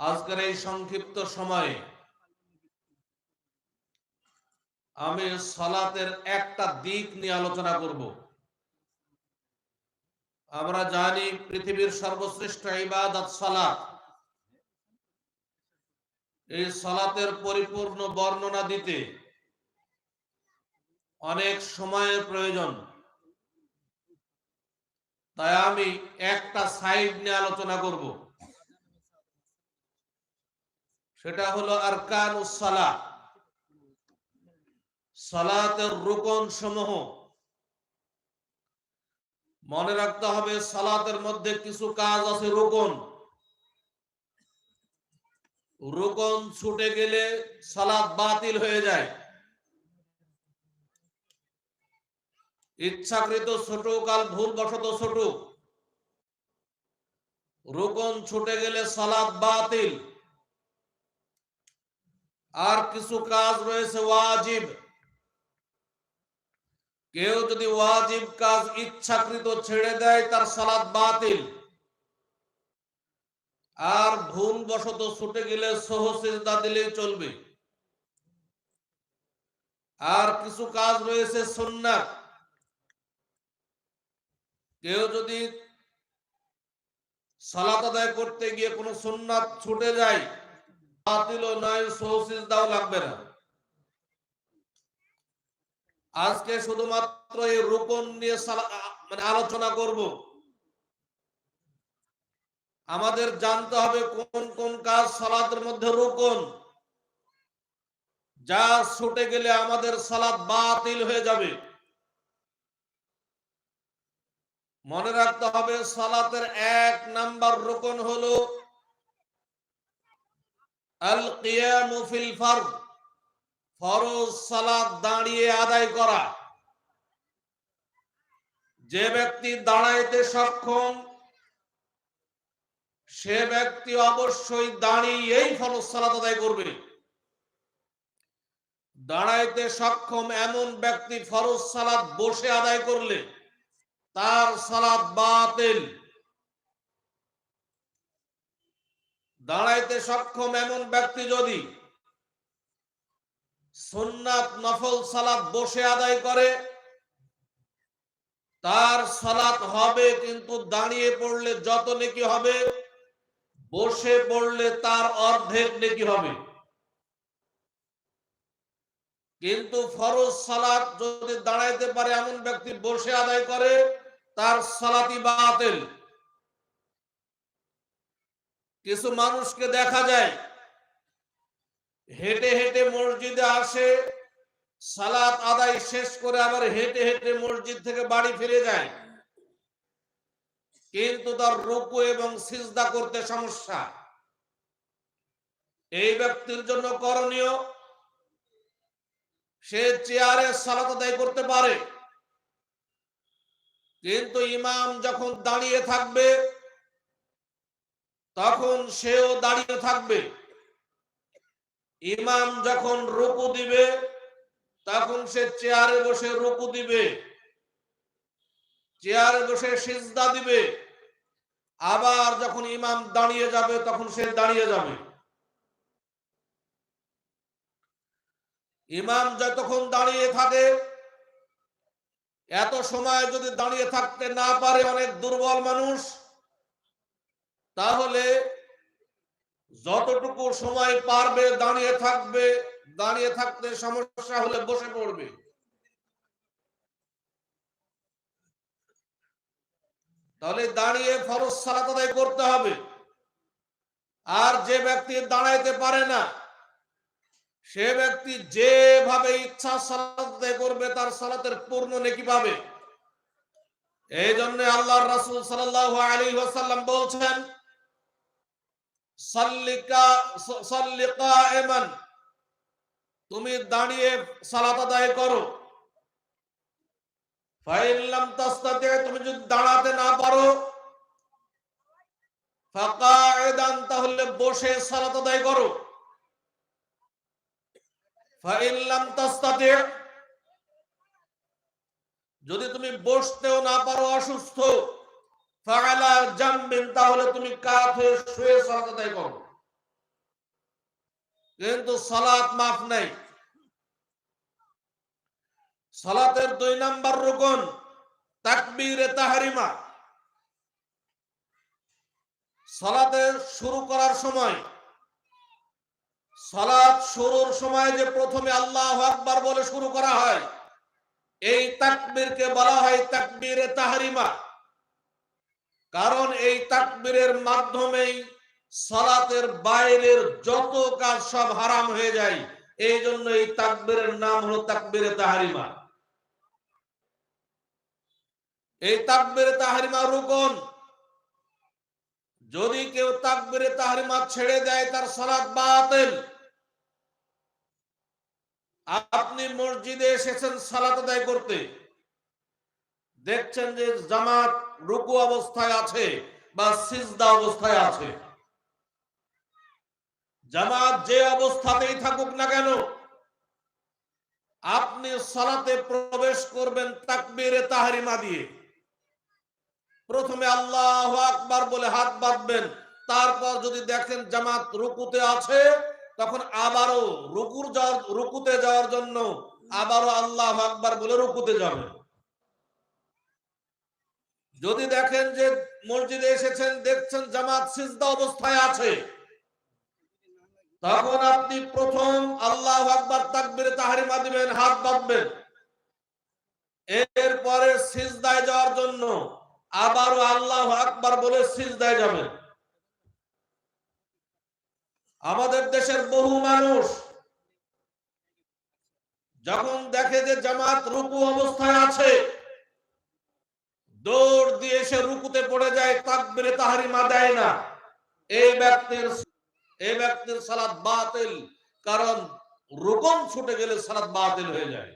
আজকের এই সংক্ষিপ্ত সময়ে আমি সালাতের একটা দিক নিয়ে আলোচনা করব। আমরা জানি পৃথিবীর সর্বশ্রেষ্ঠ ইবাদত সালাত। এই সালাতের পরিপূর্ণ বর্ণনা দিতে অনেক সময়ের প্রয়োজন। তাই আমি একটা সাইড নিয়ে আলোচনা করব। সেটা হলো আরকান সালা সালাতের রুকন সমূহ। মনে রাখতে হবে সালাতের মধ্যে কিছু কাজ আছে রুকন। রুকন ছুটে গেলে সালাত বাতিল হয়ে যায়। ইচ্ছাকৃত ছোট কাল ভুল বশত ছোট। রুকন ছুটে গেলে সালাত বাতিল। আর কিছু কাজ রয়েছে ওয়াজিব। কেউ যদি ওয়াজিব কাজ ইচ্ছাকৃত ছেড়ে দেয়, তার সালাত বাতিল। আর ভুল বশত ছুটে গেলে সহসিজদা দিলেই চলবে। আর কিছু কাজ রয়েছে সুন্নাত। কেউ যদি সালাত আদায় করতে গিয়ে কোনো সুন্নাত ছুটে যায় বাতিল নয় সহসিজদাও লাগবে না। আজকে শুধুমাত্র এই রূপন নিয়ে মানে আলোচনা করব। আমাদের জানতে হবে কোন কোন কাজ মধ্যে রুকন যা ছুটে গেলে আমাদের সালাত বাতিল হয়ে যাবে। মনে রাখতে হবে সালাতের এক নাম্বার রুকন হলো ফিল ফরজ সালাত দাঁড়িয়ে আদায় করা। যে ব্যক্তি দাঁড়াইতে সক্ষম, সে ব্যক্তি অবশ্যই দাঁড়িয়েই ফরজ সালাত আদায় করবে। দাঁড়াইতে সক্ষম এমন ব্যক্তি ফরজ সালাত বসে আদায় করলে তার সালাত বাতিল। দাঁড়াইতে সক্ষম এমন ব্যক্তি যদি সুন্নাত নফল সালাত বসে আদায় করে, তার সালাত হবে কিন্তু দাঁড়িয়ে পড়লে যত নেকি হবে, বসে পড়লে তার অর্ধেক নেকি হবে। কিন্তু ফরজ সালাত যদি দাঁড়াইতে পারে এমন ব্যক্তি বসে আদায় করে, তার সালাতি বাতিল। কিছু মানুষকে দেখা যায়। হেঁটে হেঁটে মসজিদে আসে, সালাত আদায় শেষ করে আবার হেঁটে হেঁটে মসজিদ থেকে বাড়ি ফিরে যায়। কিন্তু তার রুকু এবং সিজদা করতে সমস্যা। এই ব্যক্তির জন্য করণীয়, সে চেয়ারে সালাত আদায় করতে পারে। কিন্তু ইমাম যখন দাঁড়িয়ে থাকবে তখন সেও দাঁড়িয়ে থাকবে। ইমাম যখন রুকু দিবে, তখন সে চেয়ারে বসে রুকু দিবে। চেয়ারে বসে সিজদা দিবে। আবার যখন ইমাম দাঁড়িয়ে যাবে, তখন সে দাঁড়িয়ে যাবে। ইমাম যতক্ষণ দাঁড়িয়ে থাকে, এত সময় যদি দাঁড়িয়ে থাকতে না পারে অনেক দুর্বল মানুষ তাহলে যতটুকু সময় পারবে, দাঁড়িয়ে থাকবে, দাঁড়িয়ে থাকতে সমস্যা হলে বসে পড়বে। তাহলে দাঁড়িয়ে ফরজ সালাত করতে হবে। আর যে ব্যক্তি দাঁড়াইতে পারে না, সে ব্যক্তি যেভাবে ইচ্ছা সালাত করবে, তার সালাতের পূর্ণ নেকি পাবে। এই জন্য আল্লাহ রাসূল সাল্লাল্লাহু আলাইহি ওয়াসাল্লাম বলছেন তুমি দাঁড়িয়ে সালাত আদায় করো। তুমি যদি দাঁড়াতে না পারো তাহলে বসে সালাত আদায় করো। যদি তুমি বসতেও না পারো অসুস্থ ফাগালা জামবিন তাহলে তুমি কাত শুয়ে সালাত আদায় করো। কিন্তু সালাত মাফ নাই। সালাতের দুই নাম্বার রুকন তাকবীরে তাহারিমা। সালাতে শুরু করার সময়, সালাত শুরুর সময় যে প্রথমে আল্লাহ আকবার বলে শুরু করা হয়, এই তাকবীরকে বলা হয় তাকবীরে তাহারিমা। কারণ এই তাকবীরের মাধ্যমেই সালাতের বাইরের যত কাজ সব হারাম হয়ে যায়। এই জন্য এই তাকবীরের নাম হলো তাকবীরে তাহারিমা। এই তাকবীরে তাহারিমা রুকন। যদি কেউ তাকবীরে তাহারিমা ছেড়ে দেয়, তার সালাত বাতিল। আপনি মসজিদে এসেছেন সালাত আদায় করতে। দেখছেন যে জামাত রুকু অবস্থায় আছে বা সিজদা অবস্থায় আছে। জামাত যে অবস্থাতেই থাকুক না কেন, আপনি সালাতে প্রবেশ করবেন তাকবীরে তাহারিমা দিয়ে। প্রথমে আল্লাহ আকবার বলে হাত বাঁধবেন, তারপর যদি দেখেন জামাত রুকুতে আছে, তখন আবারও রুকুর যাওয়ার রুকুতে যাওয়ার জন্য আবারও আল্লাহ আকবার বলে রুকুতে যাবেন। যদি দেখেন যে মসজিদে এসেছেন, দেখছেন জামাত সিজদা অবস্থায় আছে, তখন আপনি প্রথম আল্লাহ আকবার তাকবীরে তাহারিমা দিবেন, হাত বাঁধবেন। এরপরে সিজদায় যাওয়ার জন্য আবারও আল্লাহ আকবার বলে সিজদায় যাবেন। আমাদের দেশের বহু মানুষ যখন দেখে যে জামাত রুকু অবস্থায় আছে দৌড় দিয়ে এসে রুকুতে পড়ে যায়, তাকবিরে তাহারিমা দেয় না। এই ব্যক্তির এই ব্যক্তির সালাত বাতিল, কারণ রুকন ছুটে গেলে সালাত বাতিল হয়ে যায়।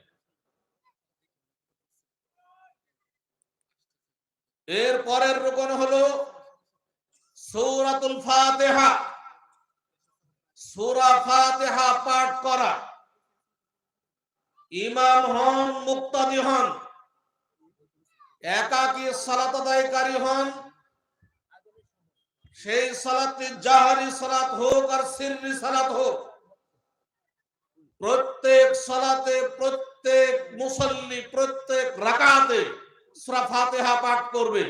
এর পরের রুকন হলো সৌরাতুল ফাতেহা। সূরা ফাতেহা পাঠ করা। ইমাম হন, মুক্তাদি হন একাকী সালাত আদায়কারী হন। সেই সালাতটি জাহারি সালাত হোক আর সিররি সালাত হোক, প্রত্যেক সালাতে, প্রত্যেক মুসল্লি, প্রত্যেক রাকাতে সূরা ফাতিহা পাঠ করবে।